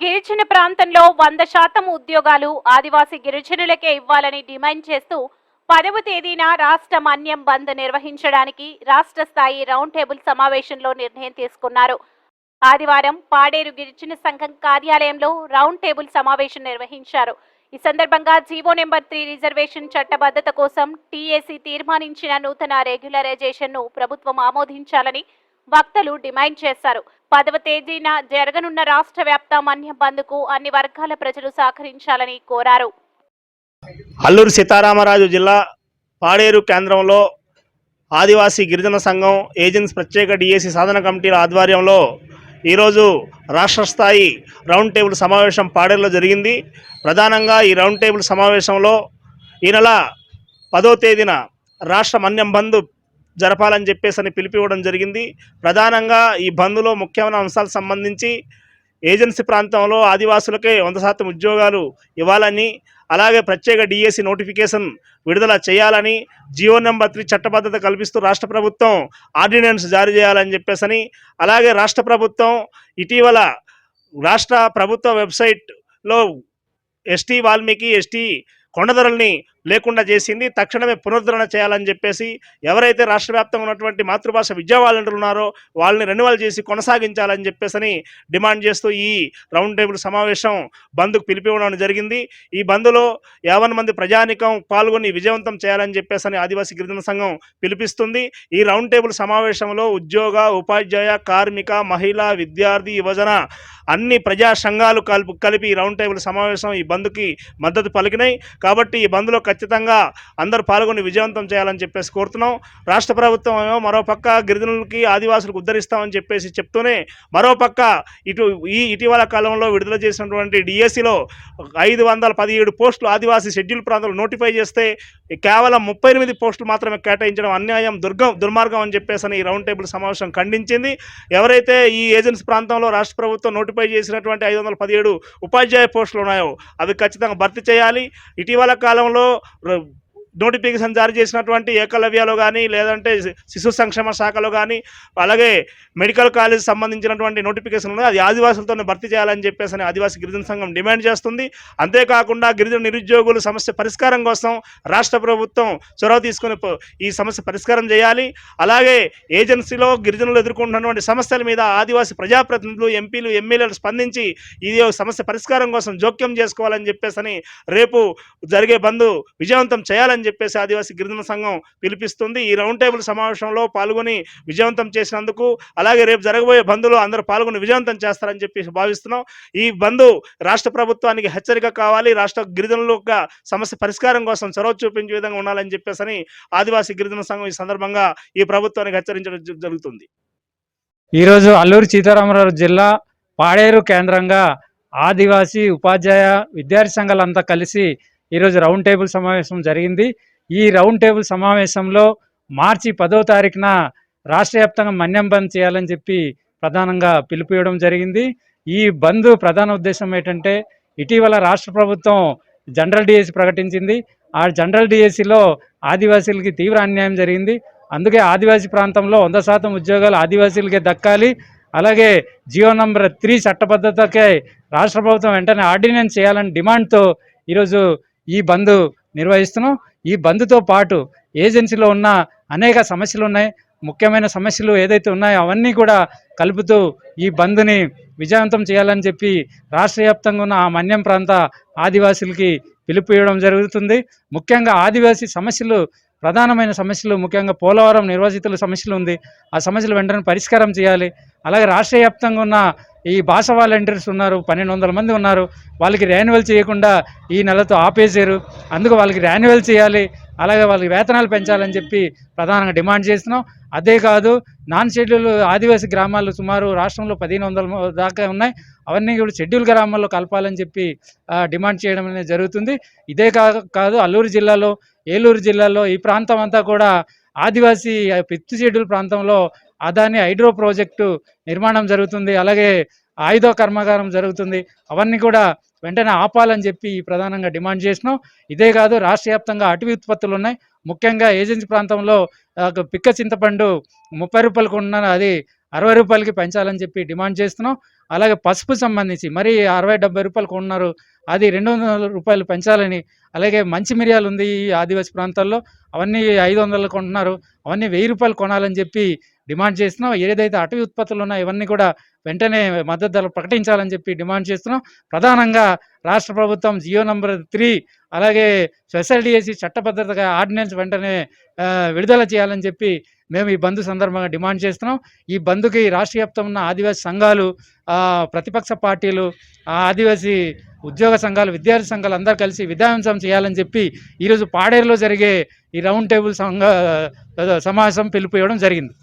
గిరిజన ప్రాంతంలో వంద శాతం ఉద్యోగాలు ఆదివాసీ గిరిజనులకే ఇవ్వాలని డిమాండ్ చేస్తూ పదవ తేదీన రాష్ట్ర మన్యం బంద్ నిర్వహించడానికి రాష్ట్ర స్థాయి రౌండ్ టేబుల్ సమావేశంలో నిర్ణయం తీసుకున్నారు. ఆదివారం పాడేరు గిరిజన సంఘం కార్యాలయంలో రౌండ్ టేబుల్ సమావేశం నిర్వహించారు. ఈ సందర్భంగా జీవో నెంబర్ త్రీ రిజర్వేషన్ చట్టబద్ధత కోసం టీఏసీ తీర్మానించిన నూతన రెగ్యులరైజేషన్ను ప్రభుత్వం ఆమోదించాలని వక్తలు డిమాండ్ చేశారు. పదవ తేదీన జరగనున్న రాష్ట్ర వ్యాప్త మన్య బంద్కు అన్ని వర్గాల ప్రజలు సహకరించాలని కోరారు. అల్లూరు సీతారామరాజు జిల్లా పాడేరు కేంద్రంలో ఆదివాసీ గిరిజన సంఘం ఏజెన్సీ ప్రత్యేక డిఏసీ సాధన కమిటీల ఆధ్వర్యంలో ఈరోజు రాష్ట్ర స్థాయి రౌండ్ టేబుల్ సమావేశం పాడేరులో జరిగింది. ప్రధానంగా ఈ రౌండ్ టేబుల్ సమావేశంలో ఈ నెల పదో తేదీన రాష్ట్ర మన్యం బంద్ జరపాలని చెప్పేసి అని పిలిపివ్వడం జరిగింది. ప్రధానంగా ఈ బంద్లో ముఖ్యమైన అంశాలకు సంబంధించి ఏజెన్సీ ప్రాంతంలో ఆదివాసులకే వంద శాతం ఉద్యోగాలు ఇవ్వాలని అలాగే ప్రత్యేక డిఎస్సి నోటిఫికేషన్ విడుదల చేయాలని జియో నెంబర్ త్రీ చట్టబద్ధత కల్పిస్తూ రాష్ట్ర ప్రభుత్వం ఆర్డినెన్స్ జారీ చేయాలని చెప్పేసని అలాగే రాష్ట్ర ప్రభుత్వం ఇటీవల రాష్ట్ర ప్రభుత్వ వెబ్సైట్లో ఎస్టీ వాల్మీకి ఎస్టీ కొండధరల్ని లేకుండా చేసింది. తక్షణమే పునరుద్ధరణ చేయాలని చెప్పేసి ఎవరైతే రాష్ట్ర వ్యాప్తంగా ఉన్నటువంటి మాతృభాష విద్యా వాలంటీర్లు ఉన్నారో వాళ్ళని రెన్యువల్ చేసి కొనసాగించాలని చెప్పేసి డిమాండ్ చేస్తూ ఈ రౌండ్ టేబుల్ సమావేశం బంద్కు పిలిపివ్వడం జరిగింది. ఈ బంద్లో యావన్ మంది ప్రజానికం పాల్గొని విజయవంతం చేయాలని చెప్పేసి ఆదివాసీ గిరిజన సంఘం పిలిపిస్తుంది. ఈ రౌండ్ టేబుల్ సమావేశంలో ఉద్యోగ ఉపాధ్యాయ కార్మిక మహిళ విద్యార్థి యువజన అన్ని ప్రజా సంఘాలు కలిపి కలిపి ఈ రౌండ్ టేబుల్ సమావేశం ఈ బంద్కి మద్దతు పలికినాయి. కాబట్టి ఈ బంద్లో ఖచ్చితంగా అందరూ పాల్గొని విజయవంతం చేయాలని చెప్పేసి కోరుతున్నాం. రాష్ట్ర ప్రభుత్వం ఏమో మరోపక్క గిరిజనులకి ఆదివాసులకు ఉద్ధరిస్తామని చెప్పేసి చెప్తూనే మరోపక్క ఇటు ఈ ఇటీవల కాలంలో విడుదల చేసినటువంటి డిఎస్సిలో ఐదు వందల పదిహేడు పోస్టులు ఆదివాసీ షెడ్యూల్ ప్రాంతాలు నోటిఫై చేస్తే కేవలం ముప్పై ఎనిమిది పోస్టులు మాత్రమే కేటాయించడం అన్యాయం దుర్గం దుర్మార్గం అని చెప్పేసి అని ఈ రౌండ్ టేబుల్ సమావేశం ఖండించింది. ఎవరైతే ఈ ఏజెన్సీ ప్రాంతంలో రాష్ట్ర ప్రభుత్వం నోటిఫై చేసినటువంటి ఐదు వందల పదిహేడు ఉపాధ్యాయ పోస్టులు ఉన్నాయో అవి ఖచ్చితంగా భర్తీ చేయాలి. ఇటీవల కాలంలో నోటిఫికేషన్ జారీ చేసినటువంటి ఏకలవ్యలో కానీ లేదంటే శిశు సంక్షేమ శాఖలో కానీ అలాగే మెడికల్ కాలేజ్ సంబంధించినటువంటి నోటిఫికేషన్ అది ఆదివాసులతోనే భర్తీ చేయాలని చెప్పేసి అని ఆదివాసీ గిరిజన సంఘం డిమాండ్ చేస్తుంది. అంతేకాకుండా గిరిజన నిరుద్యోగుల సమస్య పరిష్కారం కోసం రాష్ట్ర ప్రభుత్వం చొరవ తీసుకుని ఈ సమస్య పరిష్కారం చేయాలి. అలాగే ఏజెన్సీలో గిరిజనులు ఎదుర్కొంటున్నటువంటి సమస్యల మీద ఆదివాసీ ప్రజాప్రతినిధులు ఎంపీలు ఎమ్మెల్యేలు స్పందించి ఇది ఒక సమస్య పరిష్కారం కోసం జోక్యం చేసుకోవాలని చెప్పేసి రేపు జరిగే బంద్ విజయవంతం చేయాలని చెప్పేసి ఆదివాసీ గిరిజన సంఘం పిలిపిస్తుంది. ఈ రౌండ్ టేబుల్ సమావేశంలో పాల్గొని విజయవంతం చేసినందుకు అలాగే రేపు జరగబోయే బంద్లో అందరూ పాల్గొని విజయవంతం చేస్తారని చెప్పి భావిస్తున్నాం. ఈ బంద్ రాష్ట్ర ప్రభుత్వానికి హెచ్చరిక కావాలి. రాష్ట్ర గిరిజనుల యొక్క సమస్య పరిష్కారం కోసం చొరవ చూపించే విధంగా ఉండాలని చెప్పేసి ఆదివాసీ గిరిజన సంఘం ఈ సందర్భంగా ఈ ప్రభుత్వానికి హెచ్చరించడం జరుగుతుంది. ఈరోజు అల్లూరు సీతారామరావు జిల్లా పాడేరు కేంద్రంగా ఆదివాసీ ఉపాధ్యాయ విద్యార్థి సంఘాలంతా కలిసి ఈరోజు రౌండ్ టేబుల్ సమావేశం జరిగింది. ఈ రౌండ్ టేబుల్ సమావేశంలో మార్చి పదో తారీఖున రాష్ట్ర వ్యాప్తంగా మన్యం బంద్ చేయాలని చెప్పి ప్రధానంగా పిలుపుయడం జరిగింది. ఈ బంద్ ప్రధాన ఉద్దేశం ఏంటంటే ఇటీవల రాష్ట్ర ప్రభుత్వం జనరల్ డిఎస్సి ప్రకటించింది. ఆ జనరల్ డిఎస్సిలో ఆదివాసీలకి తీవ్ర అన్యాయం జరిగింది. అందుకే ఆదివాసీ ప్రాంతంలో వంద శాతం ఉద్యోగాలు ఆదివాసీలకే దక్కాలి. అలాగే జియో నంబర్ త్రీ చట్టబద్ధతకే రాష్ట్ర ప్రభుత్వం వెంటనే ఆర్డినెన్స్ చేయాలని డిమాండ్తో ఈరోజు ఈ బంద్ నిర్వహిస్తున్నాం. ఈ బంద్తో పాటు ఏజెన్సీలో ఉన్న అనేక సమస్యలు ఉన్నాయి. ముఖ్యమైన సమస్యలు ఏదైతే ఉన్నాయో అవన్నీ కూడా కలుపుతూ ఈ బంద్ని విజయవంతం చేయాలని చెప్పి రాష్ట్ర వ్యాప్తంగా ఉన్న ఆ మన్యం ప్రాంత ఆదివాసులకి పిలుపు ఇవ్వడం జరుగుతుంది. ముఖ్యంగా ఆదివాసీ సమస్యలు ప్రధానమైన సమస్యలు ముఖ్యంగా పోలవరం నిర్వాసితుల సమస్యలు ఉంది. ఆ సమస్యలు వెంటనే పరిష్కారం చేయాలి. అలాగే రాష్ట్ర వ్యాప్తంగా ఉన్న ఈ భాష వాలంటీర్స్ ఉన్నారు పన్నెండు వందల మంది ఉన్నారు. వాళ్ళకి రాన్యువల్ చేయకుండా ఈ నెలతో ఆపేసారు అందుకు వాళ్ళకి రాన్యువల్ చేయాలి అలాగే వాళ్ళకి వేతనాలు పెంచాలని చెప్పి ప్రధానంగా డిమాండ్ చేస్తున్నాం. అదే కాదు నాన్ షెడ్యూల్ ఆదివాసీ గ్రామాలు సుమారు రాష్ట్రంలో పదిహేను వందల దాకా ఉన్నాయి. అవన్నీ కూడా షెడ్యూల్ గ్రామాల్లో కలపాలని చెప్పి డిమాండ్ చేయడం అనేది జరుగుతుంది. ఇదే కా కాదు అల్లూరు జిల్లాలో ఏలూరు జిల్లాలో ఈ ప్రాంతం అంతా కూడా ఆదివాసీ ఫిఫ్త్ షెడ్యూల్ ప్రాంతంలో అదాని హైడ్రో ప్రాజెక్టు నిర్మాణం జరుగుతుంది అలాగే ఆయుధ కర్మాగారం జరుగుతుంది. అవన్నీ కూడా వెంటనే ఆపాలని చెప్పి ప్రధానంగా డిమాండ్ చేసినాం. ఇదే కాదు రాష్ట్ర వ్యాప్తంగా అటవీ ఉత్పత్తులు ఉన్నాయి. ముఖ్యంగా ఏజెన్సీ ప్రాంతంలో పిక్క చింతపండు ముప్పై రూపాయలకు ఉన్న అది అరవై రూపాయలకి పెంచాలని చెప్పి డిమాండ్ చేస్తున్నాం. అలాగే పసుపు సంబంధించి మరి అరవై డెబ్బై రూపాయలు కొన్నారు. అది రెండు వందల రూపాయలు పెంచాలని. అలాగే మంచి మిరియాలు ఉంది ఈ ఆదివాసీ ప్రాంతాల్లో. అవన్నీ ఐదు వందలు కొంటున్నారు. అవన్నీ వెయ్యి రూపాయలు కొనాలని చెప్పి డిమాండ్ చేస్తున్నాం. ఏదైతే అటవీ ఉత్పత్తులు ఉన్నాయో ఇవన్నీ కూడా వెంటనే మద్దతు ధరలు ప్రకటించాలని చెప్పి డిమాండ్ చేస్తున్నాం. ప్రధానంగా రాష్ట్ర ప్రభుత్వం జియో నంబర్ త్రీ అలాగే స్పెషల్ డిఎస్సి చట్టబద్ధతగా ఆర్డినెన్స్ వెంటనే విడుదల చేయాలని చెప్పి మేము ఈ బంద్ సందర్భంగా డిమాండ్ చేస్తున్నాం. ఈ బంద్కి రాష్ట్ర వ్యాప్తంగా ఉన్న ఆదివాసీ సంఘాలు ప్రతిపక్ష పార్టీలు ఆదివాసీ ఉద్యోగ సంఘాలు విద్యార్థి సంఘాలు అందరూ కలిసి విధాంసం చేయాలని చెప్పి ఈరోజు పాడేరులో జరిగే ఈ రౌండ్ టేబుల్ సంఘ సమావేశం పిలుపు ఇవ్వడం జరిగింది.